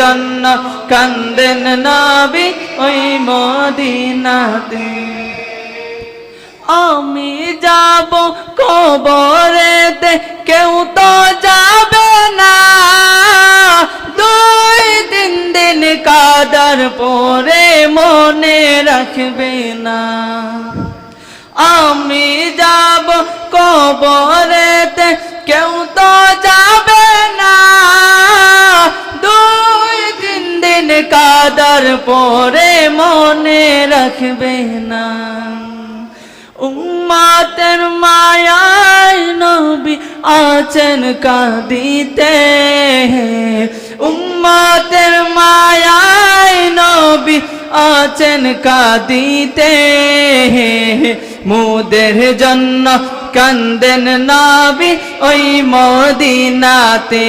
জন্য কান্দেন নবী ওই মদিনাতে। আমি যাব কবরেতে, কেউ তো যাবে না। দুই তিন দিন কাদার পরে মনে রাখবে না। আমি যাব কবরেতে কাদার পরে মনে রাখবে না। উম্মাতের মায়ায় নবী আছেন কাঁদিতে। উম্মাতের মায়ায় নবী আছেন কাঁদিতে। মুদের জন্য কান্দেন নাবি ওই মদিনাতে।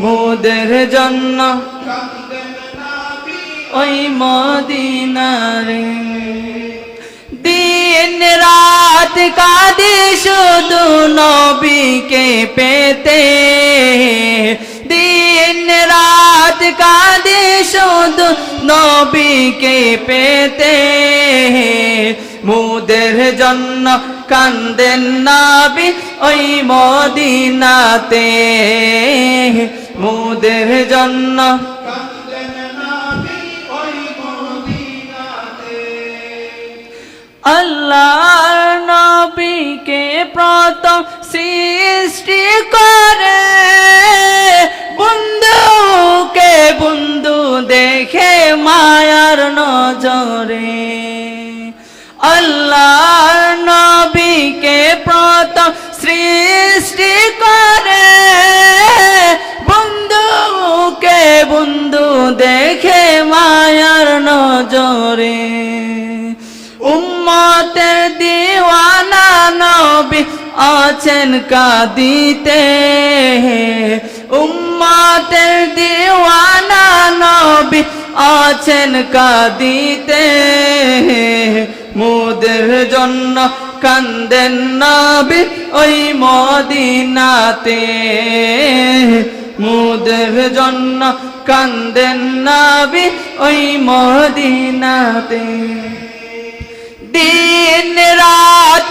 মুদের জন্য ওই মদিনারে দিন রাত কাঁদে শুধু নবীকে পেতে। দিন রাত কাঁদে শুধু নবীকে পেতে। মুদের জন্য কান্দেন নাবি ওই মদিনাতে। মুদের জন্য প্রথম সৃষ্টি করে। বন্ধুকে বন্ধু দেখে মায়ার নজরে। আল্লাহর নবীকে প্রত সৃষ্টি করে। বন্ধুকে বন্ধু দেখে আছেন কাঁদিতে। উম্মতের দিওয়ানা নবী আছেন কাঁদিতে। মোদের জন্য কান্দেন নবী ওই মদিনাতে। মোদের জন্য কান্দেন নবী ওই মদিনাতে। দিন রাত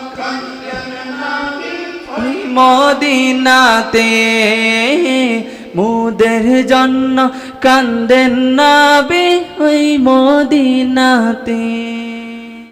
মদিনাতে মুদের জন্য কান্দেন নাবি ওই মদিনাতে।